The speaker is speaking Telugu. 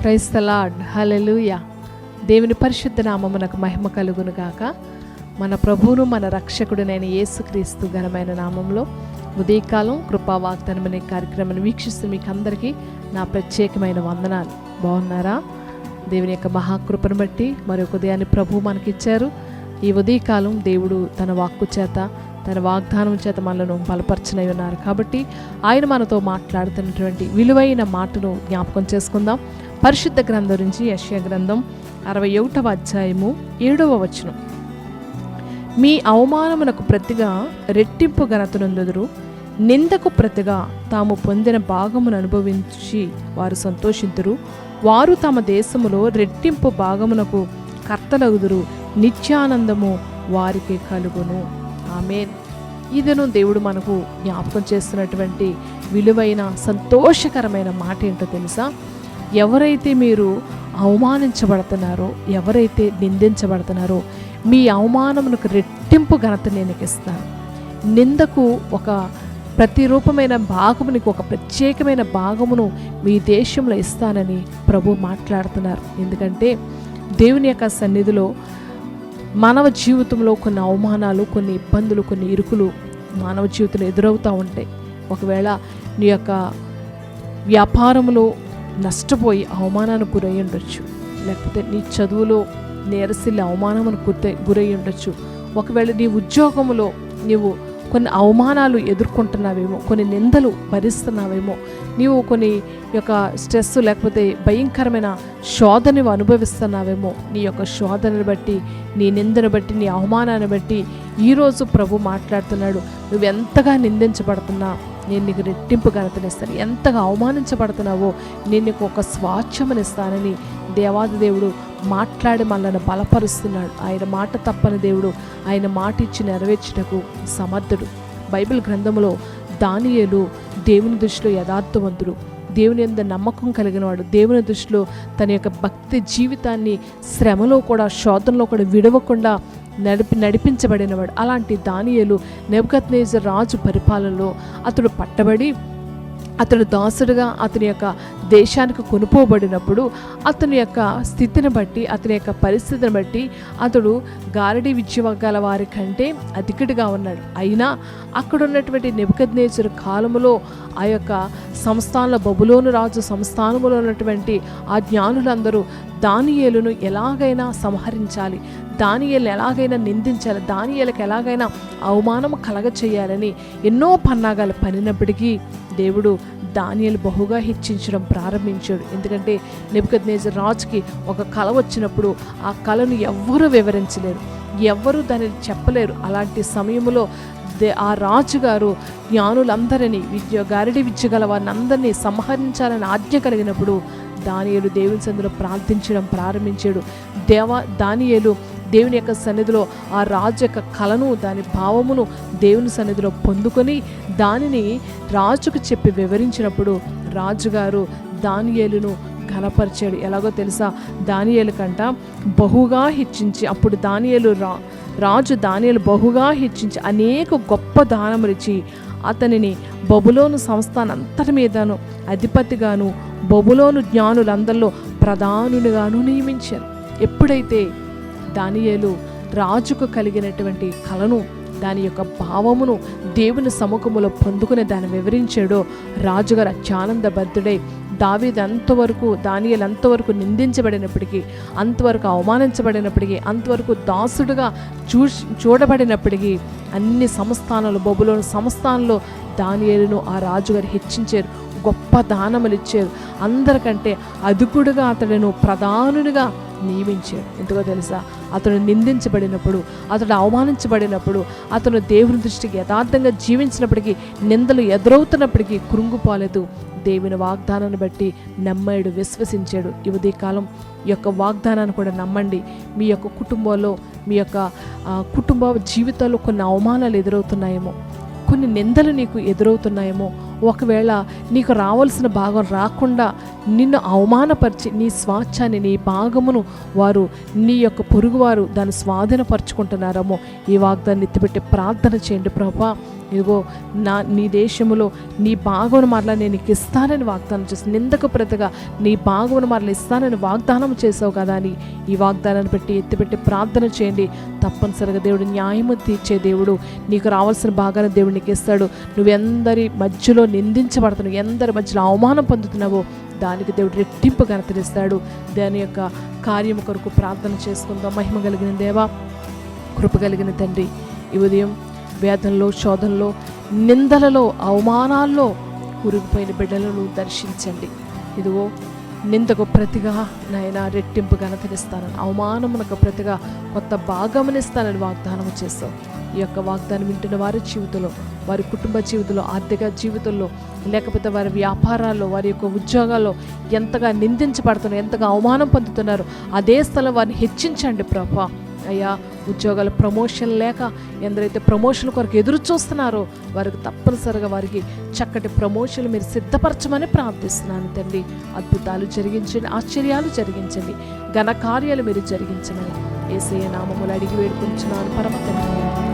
ప్రైస్ తలాడ్ హలెలుయ దేవుని పరిశుద్ధ నామమునకు మహిమ కలుగును గాక. మన ప్రభువును మన రక్షకుడునైన యేసుక్రీస్తు ఘనమైన నామంలో ఉదయకాలం కృపా వాగ్దానం అనే కార్యక్రమాన్ని వీక్షిస్తూ మీకు అందరికీ నా ప్రత్యేకమైన వందనాలు. బాగున్నారా? దేవుని యొక్క మహాకృపను బట్టి మరొక ఉదయాన్ని ప్రభు మనకిచ్చారు. ఈ ఉదయకాలం దేవుడు తన వాక్కు చేత తన వాగ్దానం చేత మనలను బలపరచనై ఉన్నారు. కాబట్టి ఆయన మనతో మాట్లాడుతున్నటువంటి విలువైన మాటను జ్ఞాపకం చేసుకుందాం. పరిశుద్ధ గ్రంథం నుంచి యశ్య గ్రంథం అరవై ఒకటవ అధ్యాయము ఏడవ వచనం. మీ అవమానమునకు ప్రతిగా రెట్టింపు ఘనతనుందుదురు. నిందకు ప్రతిగా తాము పొందిన భాగమును అనుభవించి వారు సంతోషింతురు. వారు తమ దేశములో రెట్టింపు భాగమునకు కర్తలగుదురు. నిత్యానందము వారికి కలుగును. ఆమె ఇదను దేవుడు మనకు జ్ఞాపకం చేస్తున్నటువంటి విలువైన సంతోషకరమైన మాట ఏంటో తెలుసా? ఎవరైతే మీరు అవమానించబడుతున్నారో ఎవరైతే నిందించబడుతున్నారో మీ అవమానమునకు రెట్టింపు ఘనత నేను ఇస్తాను నిందకు ఒక ప్రతిరూపమైన భాగమునికి ఒక ప్రత్యేకమైన భాగమును మీ దేశంలో ఇస్తానని ప్రభు మాట్లాడుతున్నారు. ఎందుకంటే దేవుని యొక్క సన్నిధిలో మానవ జీవితంలో కొన్ని అవమానాలు కొన్ని ఇబ్బందులు కొన్ని ఇరుకులు మానవ జీవితంలో ఎదురవుతూ ఉంటాయి. ఒకవేళ నీ యొక్క వ్యాపారంలో నష్టపోయి అవమానానికి గురై ఉండొచ్చు. లేకపోతే నీ చదువులో నేరసిల్లి అవమానమును గుర్తై గురై ఉండొచ్చు. ఒకవేళ నీ ఉద్యోగంలో నీవు కొన్ని అవమానాలు ఎదుర్కొంటున్నావేమో కొన్ని నిందలు భరిస్తున్నావేమో నీవు కొన్ని యొక్క స్ట్రెస్ లేకపోతే భయంకరమైన శోధను అనుభవిస్తున్నావేమో నీ యొక్క శోధనను బట్టి నీ నిందను బట్టి నీ అవమానాన్ని బట్టి ఈరోజు ప్రభు మాట్లాడుతున్నాడు. నువ్వు ఎంతగా నిందించబడుతున్నా నేను నీకు రెట్టింపు ఘనతనిస్తాను ఎంతగా అవమానించబడుతున్నావో నేను నీకు ఒక స్వాచ్ఛమనిస్తానని దేవాది దేవుడు మాట్లాడి మనల్ని బలపరుస్తున్నాడు. ఆయన మాట తప్పని దేవుడు ఆయన మాట ఇచ్చి నెరవేర్చుటకు సమర్థుడు. బైబిల్ గ్రంథంలో దానియేలు దేవుని దృష్టిలో యథార్థవంతుడు. దేవుని ఎంత నమ్మకం కలిగిన వాడు దేవుని దృష్టిలో తన యొక్క భక్తి జీవితాన్ని శ్రమలో కూడా శోధనలో కూడా విడవకుండా నడిపి నడిపించబడినవాడు. అలాంటి దానియలు నెబద్ రాజు పరిపాలనలో అతడు పట్టబడి అతడు దాసుడుగా అతని యొక్క దేశానికి కొనుపోబడినప్పుడు అతని యొక్క స్థితిని బట్టి అతని యొక్క పరిస్థితిని బట్టి అతడు గారడి విద్యగల వారి కంటే అధికుడిగా ఉన్నాడు. అయినా అక్కడ ఉన్నటువంటి నెబద్ కాలములో ఆ యొక్క సంస్థానంలో బబులోను రాజు సంస్థానములో ఉన్నటువంటి ఆ జ్ఞానులందరూ దానియేలును ఎలాగైనా సంహరించాలి. దానియేలు ఎలాగైనా నిందించాలి దానియలకు ఎలాగైనా అవమానం కలగ చేయాలని ఎన్నో పన్నాగాలు పనినప్పటికీ దేవుడు దానియలు బహుగా హెచ్చించడం ప్రారంభించాడు. ఎందుకంటే నెబద్ రాజుకి ఒక కళ వచ్చినప్పుడు ఆ కళను ఎవ్వరూ వివరించలేరు ఎవ్వరూ దానిని చెప్పలేరు. అలాంటి సమయంలో దే ఆ రాజుగారు జ్ఞానులందరినీ విద్య గారిడి విద్య గల వారిని సంహరించాలని ఆజ్ఞ కలిగినప్పుడు దానియలు దేవుని సందులో ప్రార్థించడం ప్రారంభించాడు. దేవ దానియలు దేవుని యొక్క సన్నిధిలో ఆ రాజు యొక్క కళను దాని భావమును దేవుని సన్నిధిలో పొందుకొని దానిని రాజుకు చెప్పి వివరించినప్పుడు రాజుగారు దానియేలును ఘనపరిచాడు. ఎలాగో తెలుసా? దానియేలు కంట బహుగా హెచ్చించి అప్పుడు దానియేలు రా రాజు దానియేలు బహుగా హెచ్చించి అనేక గొప్ప దానములిచ్చి అతనిని బబులోను సంస్థానంతటి మీదను అధిపతిగాను బబులోను జ్ఞానులందరిలో ప్రధానునిగాను నియమించారు. ఎప్పుడైతే దానియేలు రాజుకు కలిగినటువంటి కళను దాని యొక్క భావమును దేవుని సముఖములో పొందుకుని దాన్ని వివరించాడో. రాజుగారు అత్యానంద బద్ధుడై దావీది అంతవరకు దానియలు అంతవరకు నిందించబడినప్పటికీ అంతవరకు అవమానించబడినప్పటికీ అంతవరకు దాసుడుగా చూ చూడబడినప్పటికీ అన్ని సంస్థానాలు బొబులోని సంస్థానంలో దానియలను ఆ రాజుగారు హెచ్చించారు. గొప్ప దానములు ఇచ్చారు అందరికంటే అధికుడుగా అతడును ప్రధానుడిగా నియమించాడు. ఎందుకో తెలుసా? అతడు నిందించబడినప్పుడు అతడు అవమానించబడినప్పుడు అతను దేవుని దృష్టికి యథార్థంగా జీవించినప్పటికీ నిందలు ఎదురవుతున్నప్పటికీ కృంగిపోలేదు. దేవుని వాగ్దానాన్ని బట్టి నమ్మాడు విశ్వసించాడు. ఈ ఉదయకాలం ఈ యొక్క వాగ్దానాన్ని కూడా నమ్మండి. మీ యొక్క కుటుంబంలో మీ యొక్క కుటుంబ జీవితాల్లో కొన్ని అవమానాలు ఎదురవుతున్నాయేమో కొన్ని నిందలు నీకు ఎదురవుతున్నాయేమో ఒకవేళ నీకు రావాల్సిన భాగం రాకుండా నిన్ను అవమానపరిచి నీ స్వాచ్ఛాన్ని నీ భాగమును వారు నీ యొక్క పొరుగువారు దాన్ని స్వాధీనపరుచుకుంటున్నారేమో ఈ వాగ్దాన్ని ఎత్తిపెట్టి ప్రార్థన చేయండి ప్రభా. ఇదిగో నా నీ దేశములో నీ భాగమును మరలా నేను నీకు ఇస్తానని వాగ్దానం చేసి నిందకు ప్రతిగా నీ భాగమును మరలా ఇస్తానని వాగ్దానం చేసావు కదా అని ఈ వాగ్దానాన్ని పెట్టి ఎత్తిపెట్టి ప్రార్థన చేయండి. తప్పనిసరిగా దేవుడు న్యాయము తీర్చే దేవుడు. నీకు రావాల్సిన భాగాన్ని దేవుడు నీకు ఇస్తాడు. నువ్వెందరి మధ్యలో నిందించబడుతున్నావు ఎందరి మధ్యలో అవమానం పొందుతున్నావో దానికి దేవుడు రెట్టింపు ఘనతనిస్తాడు దాని యొక్క కార్యము కొరకు ప్రార్థన చేసుకుందాం. మహిమ కలిగిన దేవా కృప కలిగిన తండ్రి ఈ ఉదయం వేదనలో శోధనలో నిందలలో అవమానాల్లో కురిగిపోయిన బిడ్డలను దర్శించండి. ఇదిగో నిందకు ప్రతిగా నాయన రెట్టింపు ఘనతనిస్తానని అవమానమునకు ప్రతిగా కొత్త భాగమునిస్తానని వాగ్దానం చేస్తావు ఈ యొక్క వాగ్దానం వింటున్న వారి జీవితంలో వారి కుటుంబ జీవితంలో ఆర్థిక జీవితంలో లేకపోతే వారి వ్యాపారాల్లో వారి యొక్క ఉద్యోగాల్లో ఎంతగా నిందించబడుతున్నారు ఎంతగా అవమానం పొందుతున్నారు అదే స్థలం వారిని హెచ్చించండి ప్రభా. అయ్యా ఉద్యోగాలు ప్రమోషన్ లేక ఎందరైతే ప్రమోషన్ కొరకు ఎదురు చూస్తున్నారో వారికి తప్పనిసరిగా వారికి చక్కటి ప్రమోషన్లు మీరు సిద్ధపరచమని ప్రార్థిస్తున్నాను తండ్రి. అద్భుతాలు జరిగించండి ఆశ్చర్యాలు జరిగించండి ఘన కార్యాలు మీరు జరిగించమని. ఏసయ్య నామములు అడిగి వేడుకుంటున్నాను పరమ తండ్రి.